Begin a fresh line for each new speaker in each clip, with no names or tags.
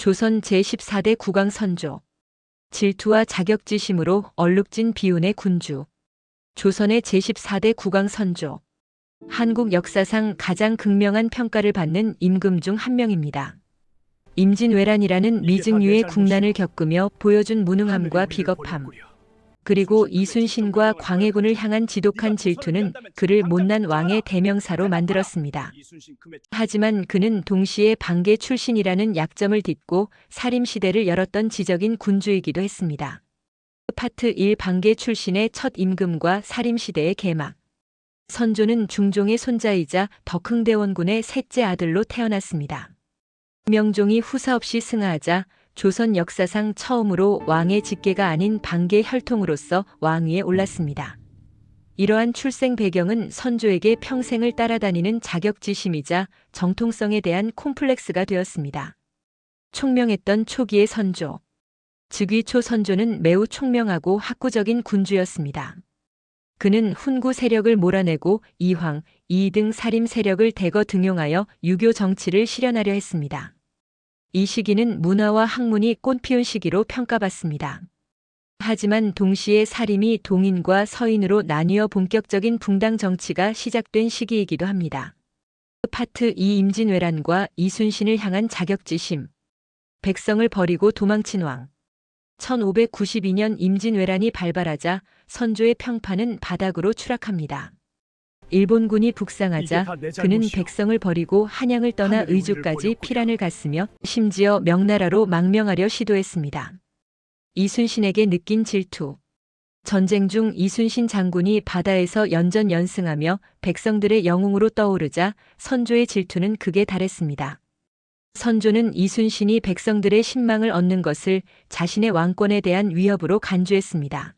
조선 제14대 국왕 선조. 질투와 자격지심으로 얼룩진 비운의 군주. 조선의 제14대 국왕 선조. 한국 역사상 가장 극명한 평가를 받는 임금 중 한 명입니다. 임진왜란이라는 미증유의 국난을 겪으며 보여준 무능함과 비겁함, 그리고 이순신과 광해군을 향한 지독한 질투는 그를 못난 왕의 대명사로 만들었습니다. 하지만 그는 동시에 방계 출신이라는 약점을 딛고 살림 시대를 열었던 지적인 군주이기도 했습니다. 파트 1 방계 출신의 첫 임금과 살림 시대의 개막. 선조는 중종의 손자이자 덕흥대원군의 셋째 아들로 태어났습니다. 명종이 후사 없이 승하하자 조선 역사상 처음으로 왕의 직계가 아닌 방계 혈통으로서 왕위에 올랐습니다. 이러한 출생 배경은 선조에게 평생을 따라다니는 자격지심이자 정통성에 대한 콤플렉스가 되었습니다. 총명했던 초기의 선조. 즉위초 선조는 매우 총명하고 학구적인 군주였습니다. 그는 훈구 세력을 몰아내고 이황, 이등 살림 세력을 대거 등용하여 유교 정치를 실현하려 했습니다. 이 시기는 문화와 학문이 꽃피운 시기로 평가받습니다. 하지만 동시에 살림이 동인과 서인으로 나뉘어 본격적인 붕당 정치가 시작된 시기이기도 합니다. 파트 2 임진왜란과 이순신을 향한 자격지심. 백성을 버리고 도망친 왕. 1592년 임진왜란이 발발하자 선조의 평판은 바닥으로 추락합니다. 일본군이 북상하자 그는 백성을 버리고 한양을 떠나 의주까지. 피란을 갔으며 심지어 명나라로 망명하려 시도했습니다. 이순신에게 느낀 질투. 전쟁 중 이순신 장군이 바다에서 연전 연승하며 백성들의 영웅으로 떠오르자 선조의 질투는 극에 달했습니다. 선조는 이순신이 백성들의 신망을 얻는 것을 자신의 왕권에 대한 위협으로 간주했습니다.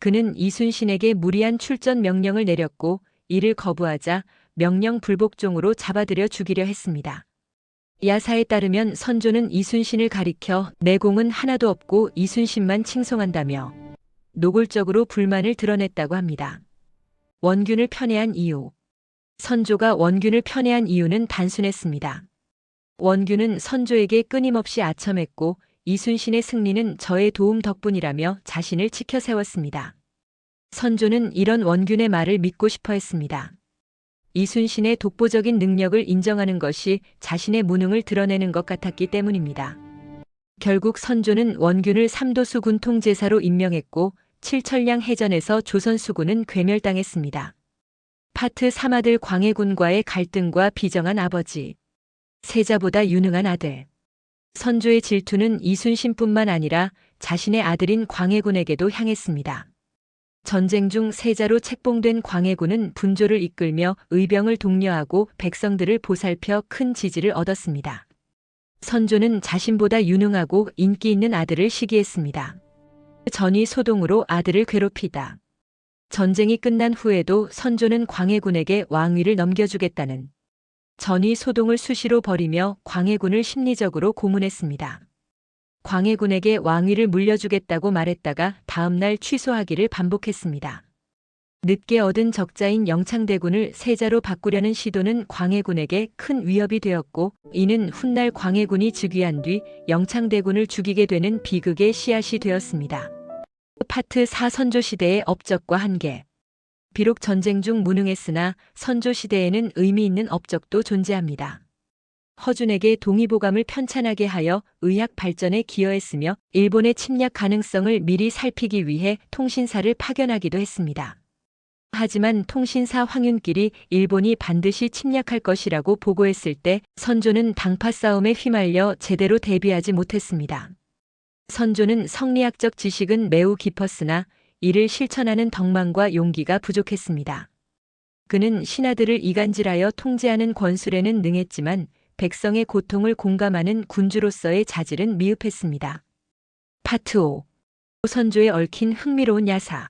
그는 이순신에게 무리한 출전 명령을 내렸고 이를 거부하자 명령 불복종으로 잡아들여 죽이려 했습니다. 야사에 따르면 선조는 이순신을 가리켜 내공은 하나도 없고 이순신만 칭송한다며 노골적으로 불만을 드러냈다고 합니다. 원균을 편애한 이유. 선조가 원균을 편애한 이유는 단순했습니다. 원균은 선조에게 끊임없이 아첨했고 이순신의 승리는 저의 도움 덕분이라며 자신을 지켜 세웠습니다. 선조는 이런 원균의 말을 믿고 싶어 했습니다. 이순신의 독보적인 능력을 인정하는 것이 자신의 무능을 드러내는 것 같았기 때문입니다. 결국 선조는 원균을 삼도수 군 통제사로 임명했고 칠천량 해전에서 조선 수군은 괴멸당했습니다. 파트 3아들 광해군과의 갈등과 비정한 아버지. 세자보다 유능한 아들. 선조의 질투는 이순신뿐만 아니라 자신의 아들인 광해군에게도 향했습니다. 전쟁 중 세자로 책봉된 광해군은 분조를 이끌며 의병을 독려하고 백성들을 보살펴 큰 지지를 얻었습니다. 선조는 자신보다 유능하고 인기 있는 아들을 시기했습니다. 전이 소동으로 아들을 괴롭히다. 전쟁이 끝난 후에도 선조는 광해군에게 왕위를 넘겨주겠다는 전이 소동을 수시로 벌이며 광해군을 심리적으로 고문했습니다. 광해군에게 왕위를 물려주겠다고 말했다가 다음날 취소하기를 반복했습니다. 늦게 얻은 적자인 영창대군을 세자로 바꾸려는 시도는 광해군에게 큰 위협이 되었고 이는 훗날 광해군이 즉위한 뒤 영창대군을 죽이게 되는 비극의 씨앗이 되었습니다. 파트 4 선조 시대의 업적과 한계. 비록 전쟁 중 무능했으나 선조 시대에는 의미 있는 업적도 존재합니다. 허준에게 동의보감을 편찬하게 하여 의학 발전에 기여했으며 일본의 침략 가능성을 미리 살피기 위해 통신사를 파견하기도 했습니다. 하지만 통신사 황윤길이 일본이 반드시 침략할 것이라고 보고했을 때 선조는 당파 싸움에 휘말려 제대로 대비하지 못했습니다. 선조는 성리학적 지식은 매우 깊었으나 이를 실천하는 덕망과 용기가 부족했습니다. 그는 신하들을 이간질하여 통제하는 권술에는 능했지만 백성의 고통을 공감하는 군주로서의 자질은 미흡했습니다. 파트 5. 선조에 얽힌 흥미로운 야사.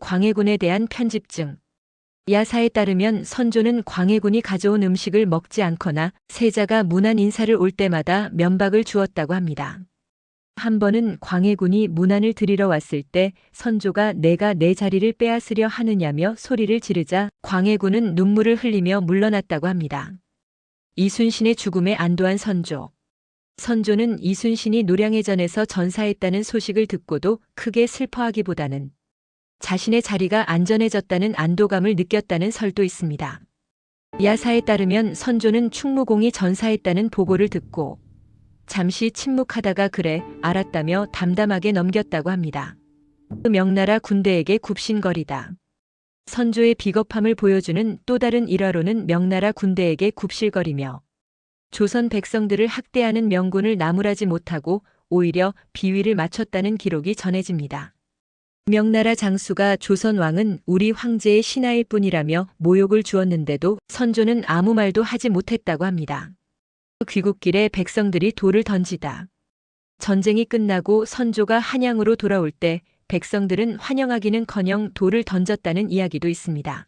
광해군에 대한 편집증. 야사에 따르면 선조는 광해군이 가져온 음식을 먹지 않거나 세자가 문안 인사를 올 때마다 면박을 주었다고 합니다. 한 번은 광해군이 문안을 드리러 왔을 때 선조가 내가 내 자리를 빼앗으려 하느냐며 소리를 지르자 광해군은 눈물을 흘리며 물러났다고 합니다. 이순신의 죽음에 안도한 선조. 선조는 이순신이 노량해전에서 전사했다는 소식을 듣고도 크게 슬퍼하기보다는 자신의 자리가 안전해졌다는 안도감을 느꼈다는 설도 있습니다. 야사에 따르면 선조는 충무공이 전사했다는 보고를 듣고 잠시 침묵하다가 그래 알았다며 담담하게 넘겼다고 합니다. 그 명나라 군대에게 굽신거리다. 선조의 비겁함을 보여주는 또 다른 일화로는 명나라 군대에게 굽실거리며 조선 백성들을 학대하는 명군을 나무라지 못하고 오히려 비위를 맞췄다는 기록이 전해집니다. 명나라 장수가 조선 왕은 우리 황제의 신하일 뿐이라며 모욕을 주었는데도 선조는 아무 말도 하지 못했다고 합니다. 귀국길에 백성들이 돌을 던지다. 전쟁이 끝나고 선조가 한양으로 돌아올 때 백성들은 환영하기는커녕 돌을 던졌다는 이야기도 있습니다.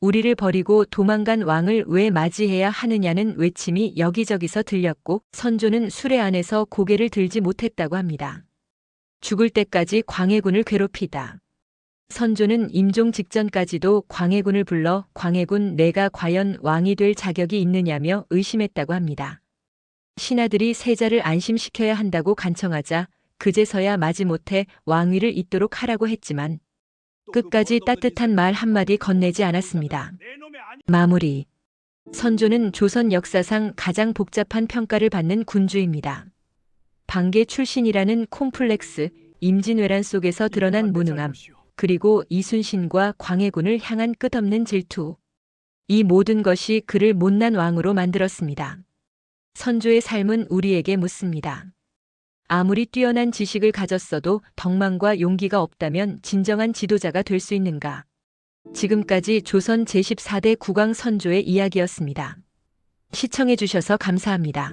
우리를 버리고 도망간 왕을 왜 맞이해야 하느냐는 외침이 여기저기서 들렸고 선조는 수레 안에서 고개를 들지 못했다고 합니다. 죽을 때까지 광해군을 괴롭히다. 선조는 임종 직전까지도 광해군을 불러 광해군 내가 과연 왕이 될 자격이 있느냐며 의심했다고 합니다. 신하들이 세자를 안심시켜야 한다고 간청하자 그제서야 마지못해 왕위를 잇도록 하라고 했지만 끝까지 따뜻한 말 한마디 건네지 않았습니다. 마무리. 선조는 조선 역사상 가장 복잡한 평가를 받는 군주입니다. 방계 출신이라는 콤플렉스, 임진왜란 속에서 드러난 무능함, 그리고 이순신과 광해군을 향한 끝없는 질투. 이 모든 것이 그를 못난 왕으로 만들었습니다. 선조의 삶은 우리에게 묻습니다. 아무리 뛰어난 지식을 가졌어도 덕망과 용기가 없다면 진정한 지도자가 될 수 있는가? 지금까지 조선 제14대 국왕 선조의 이야기였습니다. 시청해주셔서 감사합니다.